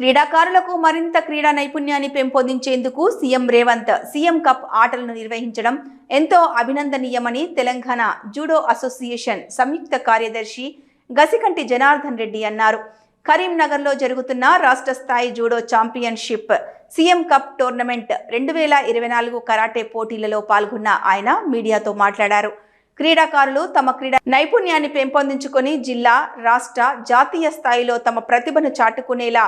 క్రీడాకారులకు మరింత క్రీడా నైపుణ్యాన్ని పెంపొందించేందుకు సీఎం రేవంత్ సీఎం కప్ ఆటలను నిర్వహించడం ఎంతో అభినందనీయమని తెలంగాణ జూడో అసోసియేషన్ సంయుక్త కార్యదర్శి గసికంటి జనార్దన్ రెడ్డి అన్నారు. కరీంనగర్లో జరుగుతున్న రాష్ట్ర స్థాయి judo championship CM cup tournament రెండు వేల ఇరవై నాలుగు కరాటే పోటీలలో పాల్గొన్న ఆయన మీడియాతో మాట్లాడారు. క్రీడాకారులు తమ క్రీడా నైపుణ్యాన్ని పెంపొందించుకొని జిల్లా రాష్ట్ర జాతీయ స్థాయిలో తమ ప్రతిభను చాటుకునేలా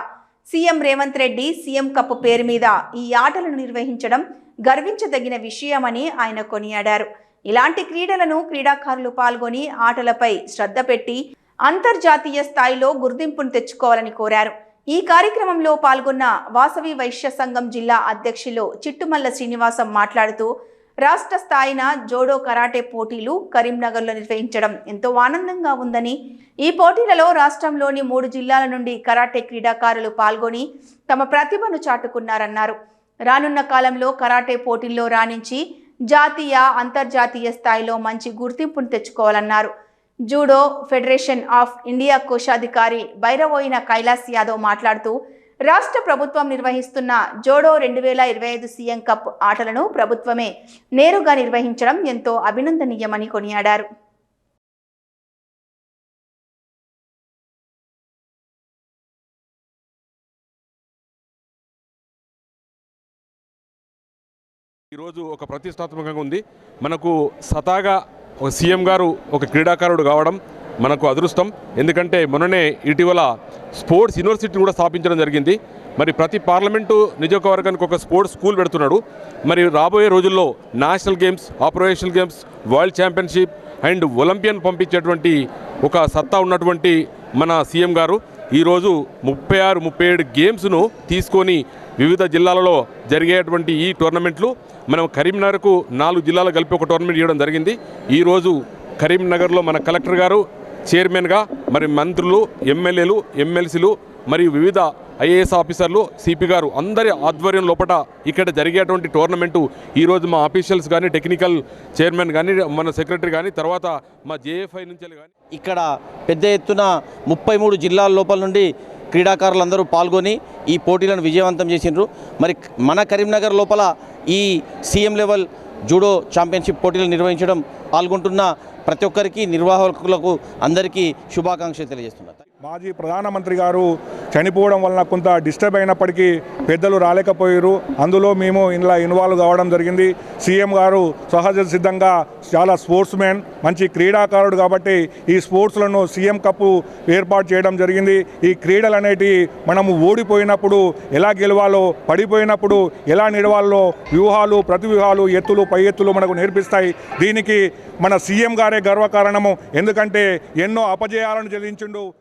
CM Revanth Reddy CM cup పేరు మీద ఈ ఆటలను నిర్వహించడం గర్వించదగిన విషయమని ఆయన కొనియాడారు. ఇలాంటి క్రీడలను క్రీడాకారులు పాల్గొని ఆటలపై శ్రద్ధ పెట్టి అంతర్జాతీయ స్థాయిలో గుర్తింపును తెచ్చుకోవాలని కోరారు. ఈ కార్యక్రమంలో పాల్గొన్న వాసవి వైశ్య సంఘం జిల్లా అధ్యక్షులు చిట్టుమల్ల శ్రీనివాసం మాట్లాడుతూ రాష్ట్ర స్థాయిన జోడో కరాటే పోటీలు కరీంనగర్లో నిర్వహించడం ఎంతో ఆనందంగా ఉందని ఈ పోటీలలో రాష్ట్రంలోని మూడు జిల్లాల నుండి కరాటే క్రీడాకారులు పాల్గొని తమ ప్రతిభను చాటుకున్నారన్నారు. రానున్న కాలంలో కరాటే పోటీల్లో రాణించి జాతీయ అంతర్జాతీయ స్థాయిలో మంచి గుర్తింపును తెచ్చుకోవాలన్నారు. జూడో ఫెడరేషన్ ఆఫ్ ఇండియా కోశాధికారి బైరవోయిన కైలాస్ యాదవ్ మాట్లాడుతూ రాష్ట్ర ప్రభుత్వం నిర్వహిస్తున్న జోడో రెండు వేల ఇరవై ఐదు సీఎం కప్ ఆటలను ప్రభుత్వమే నేరుగా నిర్వహించడం ఎంతో అభినందనీయమని కొనియాడారు. ఈరోజు ఒక ప్రతిష్టాత్మకంగా ఉంది. మనకు సతాగా ఒక సీఎం గారు ఒక క్రీడాకారుడు కావడం మనకు అదృష్టం. ఎందుకంటే మొన్ననే ఇటీవల స్పోర్ట్స్ యూనివర్సిటీ కూడా స్థాపించడం జరిగింది. మరి ప్రతి పార్లమెంటు నియోజకవర్గానికి ఒక స్పోర్ట్స్ స్కూల్ పెడుతున్నాడు. మరి రాబోయే రోజుల్లో national games operational games world championship and Olympian పంపించేటువంటి ఒక సత్తా ఉన్నటువంటి మన సీఎం గారు ఈరోజు ముప్పై ఆరు ముప్పై ఏడు గేమ్స్ను తీసుకొని వివిధ జిల్లాలలో జరిగేటువంటి ఈ టోర్నమెంట్లు. మనం కరీంనగర్కు నాలుగు జిల్లాలు కలిపి ఒక టోర్నమెంట్ ఇవ్వడం జరిగింది. ఈరోజు కరీంనగర్లో మన కలెక్టర్ గారు చైర్మన్గా మరి మంత్రులు ఎమ్మెల్యేలు ఎమ్మెల్సీలు మరియు వివిధ ఐఏఎస్ ఆఫీసర్లు సిపి గారు అందరి ఆధ్వర్యం లోపల ఇక్కడ జరిగేటువంటి టోర్నమెంటు ఈరోజు మా ఆఫీషియల్స్ కానీ టెక్నికల్ చైర్మన్ కానీ మన సెక్రటరీ కానీ తర్వాత మా జేఎఫ్ఐ నుంచి కానీ ఇక్కడ పెద్ద ఎత్తున ముప్పై మూడు జిల్లాల లోపల నుండి క్రీడాకారులందరూ పాల్గొని ఈ పోటీలను విజయవంతం చేసిండ్రు. మరి మన కరీంనగర్ లోపల ఈ సీఎం లెవెల్ జూడో ఛాంపియన్షిప్ పోటీలు నిర్వహించడం పాల్గొంటున్న ప్రతి ఒక్కరికి నిర్వాహకులకు అందరికీ శుభాకాంక్షలు తెలియజేస్తున్నారు మాజీ ప్రధానమంత్రి గారు చనిపోవడం వలన కొంత డిస్టర్బ్ అయినప్పటికీ పెద్దలు రాలేకపోయారు. అందులో మేము ఇందులో ఇన్వాల్వ్ కావడం జరిగింది. సీఎం గారు సహజ సిద్ధంగా చాలా స్పోర్ట్స్ మ్యాన్ మంచి క్రీడాకారుడు కాబట్టి ఈ స్పోర్ట్స్లను సీఎం కప్పు ఏర్పాటు చేయడం జరిగింది. ఈ క్రీడలు అనేటివి మనము ఓడిపోయినప్పుడు ఎలా గెలవాలో పడిపోయినప్పుడు ఎలా నిలవాలో వ్యూహాలు ప్రతి వ్యూహాలు ఎత్తులు పై ఎత్తులు మనకు నేర్పిస్తాయి. దీనికి మన సీఎం గారే గర్వకారణము. ఎందుకంటే ఎన్నో అపజయాలను చెల్లించిండు.